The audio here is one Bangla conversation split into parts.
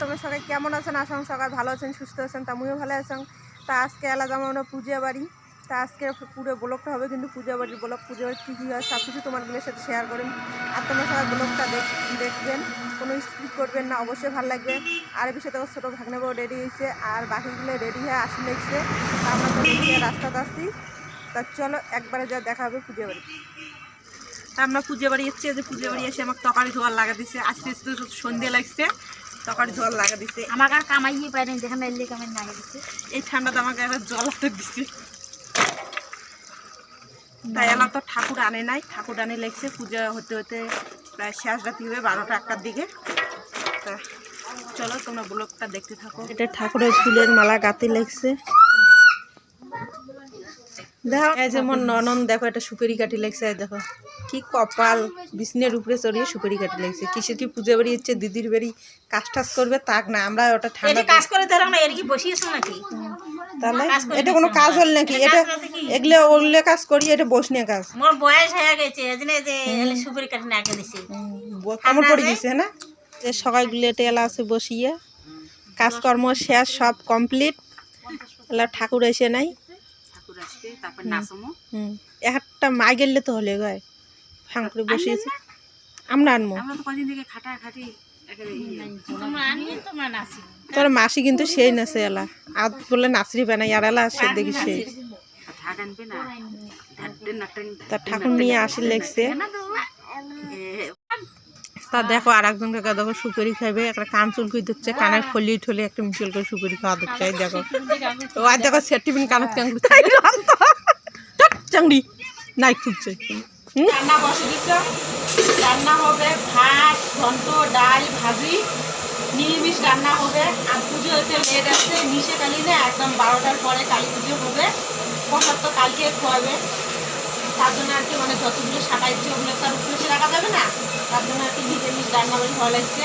তোমরা সবাই কেমন আছেন? করি সবাই ভালো আছেন, সুস্থ আছেন, তা আমিও ভালো আছেন তা আজকে এলা যাব আমরা পূজা বাড়ি। তা আজকে পুরো ব্লগটা হবে কিন্তু পূজা বাড়ির ব্লগ। পূজা বাড়ি কী কী হয় সব কিছু তোমারগুলোর সাথে শেয়ার করেন আর তোমরা সবাই ব্লগটা দেখবেন। কোনো স্কিপ করবেন না, অবশ্যই ভালো লাগবে। আর বিষয়ে তো ছোটো ভাগনে বউ রেডি হয়েছে। আর বাকিগুলো রেডি হয়ে আসি লেগছে আমরা রাস্তাতে আসছি তা চলো একবারে যা দেখা হবে পূজা বাড়ি। তা আমরা পুজো বাড়ি এসছি। যে পুজো বাড়ি এসে আমার তকারি ধোয়ার লাগা দিছে। আস্তে আস্তে সন্ধে লাগছে। তকারি জল লাগা দিছে। আমাকে আর কামাইয়ে পাই নাই যেখানে এলে কামাই না দিছে। এই ঠান্ডাতে আমাকে একটা জল হাতে দিছে। তাই আমার তো ঠাকুর আনে নাই। ঠাকুর আনে লেগছে পুজো হতে হতে প্রায় শেষ রাতি হবে বারোটা একটার দিকে। তা চলো তোমরা ব্লগটা দেখতে থাকো। এটা ঠাকুরের ফুলের মালা গাতে লেগছে। দেখো। এই যেমন ননন দেখো এটা সুপারি কাটি লেগছে দেখো। কি কপাল। বিষ্ণের উপরে চড়িয়ে সুপারি কাটি লেগছে। কিসের কি পুজো বাড়ি হচ্ছে দিদির বাড়ি? কাজ টাজ করবে তাক না আমরা ওটা ঠান্ডা কাজ করে ধরো না এর কি বসিয়েছো নাকি? তাহলে এটা কোনো কাজ হল নাকি? এটা এগুলো ওগুলো কাজ করি এটা বসনে কাজ। মোর বয়স হয়ে গেছে এজন্য যে সুপারি কাটি না দিছি। কামড় পড়ে দিছে না? যে সকালগুলো এটা এলা আছে বসিয়ে কাজকর্ম শেষ সব কমপ্লিট এলা ঠাকুর এসে নাই। তারপর নাচমো। একটা মা গেলে তো হলে গায়ে। ফাং করে বসিয়েছে আমরা আনব আমরা তো কদিন থেকে খাটা খাটি তোমরা আনিয়ে তোমরা নাচি। তোর মাসি কিন্তু সেই নাচে এলা। আজ বলে নাচরি বানাই আর এলা সে দেখি সেই তার ঠাকুর নিয়ে আসি লেগছে। তা দেখো আর একজন কাকা দেখো সুপারি খাইবে একটা কান চুল করে দিচ্ছে কানের ফলি ঠলি একটা মিশল করে সুপারি খাওয়া দিচ্ছে দেখো। ও আর দেখো সেটিফিন কানত কান চাংড়ি। নাই খুঁজছে রান্না বসে দিচ্ছ। রান্না হবে ভাত ঘন্ট ডাল ভাজি। নিরামিষ রান্না হবে। আর পুজো হতে লেট আছে নিশে কালী না একদম বারোটার পরে কালী পুজো হবে। প্রসাদ তো কালকে খোয়াবে। তার জন্য আর কি মানে যতগুলো সাকাইছে ওগুলো তো উপরে রাখা যাবে না। তার জন্য রান্না বাড়ি ভালো লাগছে।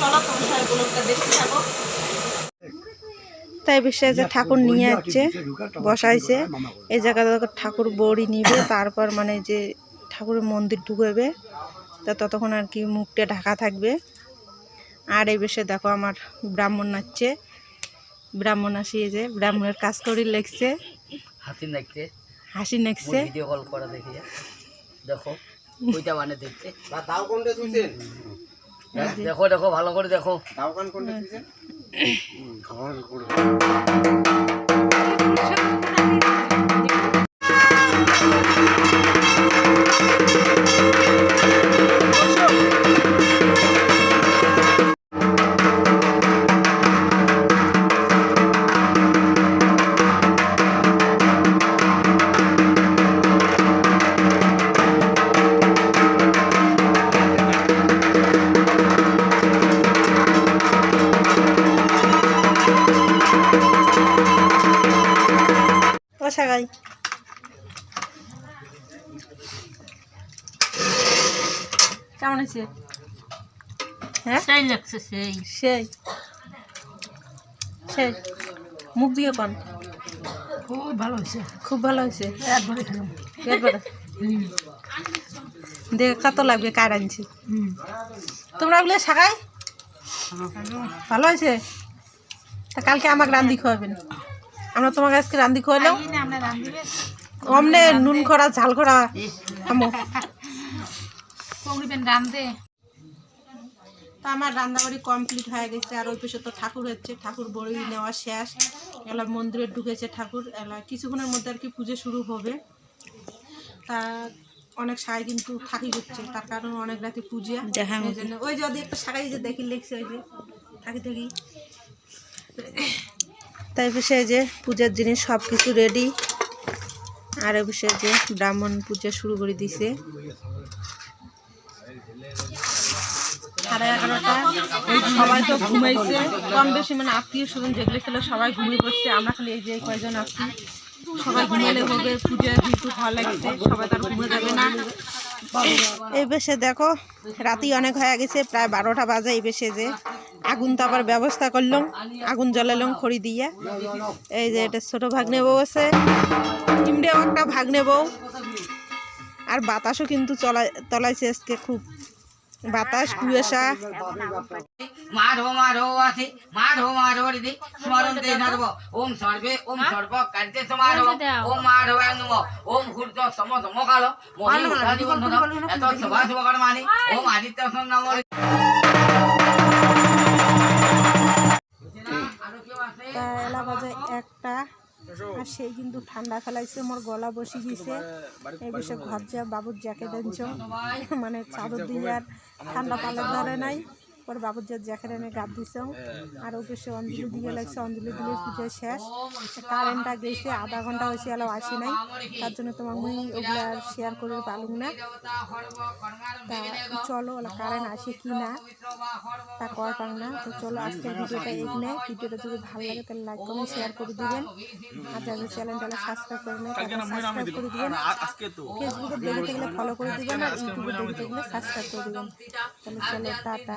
চলো তোমার সবাই ব্লগটা দেখতে থাকো। তাই বিষয়ে যে ঠাকুর নিয়ে আসছে বসাইছে এই জায়গাটা ঠাকুর বড়ি নিবে তারপর মানে যে ঠাকুরের মন্দির ঢুকবে তা ততক্ষণ আর কি মুখটা ঢাকা থাকবে। আর এই বেশে দেখো আমার ব্রাহ্মণ নাচছে। ব্রাহ্মণ আসিয়ে যে ব্রাহ্মণের কাজ করি লেগছে। হাসি দেখতে হাসি নেকছে ভিডিও কল করা দেখি। দেখো। ওইটা মানে দেখতে। তাও কোনটা তুইছেন হ্যাঁ, দেখো দেখো ভালো করে দেখো। দাও কান কোনটা তুইছেন ও সাগাই কেমন আছে হ্যাঁ? সেই লাগছে সেই। সেই। সেই। মুখ দিয়ে পান খুব ভালো হয়েছে। খুব ভালো হয়েছে। একবারে খেলাম এরপরে দেখে কত লাগবে কার আনছি। তোমরা ওগুলো শাখাই ভালো হয়েছে? তা কালকে আমাকে রান্দি খাওয়াবেন। আমরা তোমাকে আজকে আমরা রান্ধিবে অমনে নুন করা ঝাল রান্ধে। তা আমার রান্নাবাড়ি কমপ্লিট হয়ে গেছে আর ওই পাশে তো ঠাকুর হচ্ছে ঠাকুর বড়ি নেওয়া শেষ। এলা মন্দিরে ঢুকেছে ঠাকুর এলা কিছুক্ষণের মধ্যে আর কি পুজো শুরু হবে। তা অনেক সাই কিন্তু থাকি হচ্ছে তার কারণ অনেক রাতে পুজো। ওই যদি একটা সাগাই যে দেখি লেগছে ওই যে থাকি থাকি। তাই বিষয়ে যে পূজার জিনিস সব কিছু রেডি আর এ বিষয়ে যে ব্রাহ্মণ পূজা শুরু করে দিছে। সাড়ে এগারোটা। সবাই তো ঘুমাইছে। কম বেশি মানে আত্মীয় স্বজন যেগুলো ছিল সবাই ঘুমিয়ে আমরা খালি এই যে কয়জন সবাই ভালো লাগছে, সবাই যাবে না। এই বেশে দেখো রাতি অনেক হয়ে গেছে, প্রায় বারোটা বাজে এই বেশে যে। আগুন তাপার ব্যবস্থা করলাম, আগুন জ্বালালাম খড়ি দিয়ে। এই যে এটা ছোট ভাগ্নে বউ আছে, ইমডেও একটা ভাগ্নে বউ। আর বাতাসও কিন্তু চলা, তলাইছে আজকে খুব। বাতাস, কুয়াশা। মাধব মাধব আসি মাধব মাধব দিদি, স্মরন্তে সর্ব ওম সর্বে, ওম সর্ব কার্যে সমাধব ওম মাধবায় নম। ওম ঘূর্ত সম সমকাল মহি এত সভা শুভ কর্মাণি ওম আদিত্য নম সেই কিন্তু ঠান্ডা ফেলাইছে, মোর গলা বসে গেছে। এই বিষয়ে ঘর যা বাবুর জ্যাকেট আনছ। মানে চাদর দিয়ে আর ঠান্ডা পালে ধরে নাই। পরে বাবুর যা জ্যাকেট এনে গাদ দিছ আর ও বেশি অঞ্জলি দিয়ে লাগছে অঞ্জলি দিলে পুজো শেষ। কারেন্টটা গেছে আধা ঘণ্টা হয়েছে এলাও আসে নাই। তার জন্য তোমার মুই ওগুলো আর শেয়ার করে পালুম না। তা চলো ওলা কারেন্ট আসে কি না তা কর পাং না। তো চলো আজকের ভিডিওটা এখানে। ভিডিওটা যদি ভালো লাগে তাহলে লাইক কমেন্ট শেয়ার করে দিবেন। আর যাদের চ্যানেলটা সাবস্ক্রাইব করে তাহলে সাবস্ক্রাইব করে দিবেন। ফেসবুকে দেখে থাকলে ফলো করে দিবেন। আর ইউটিউবে দেখে থাকলে সাবস্ক্রাইব করে দিবেন। তাহলে চলো টাটা।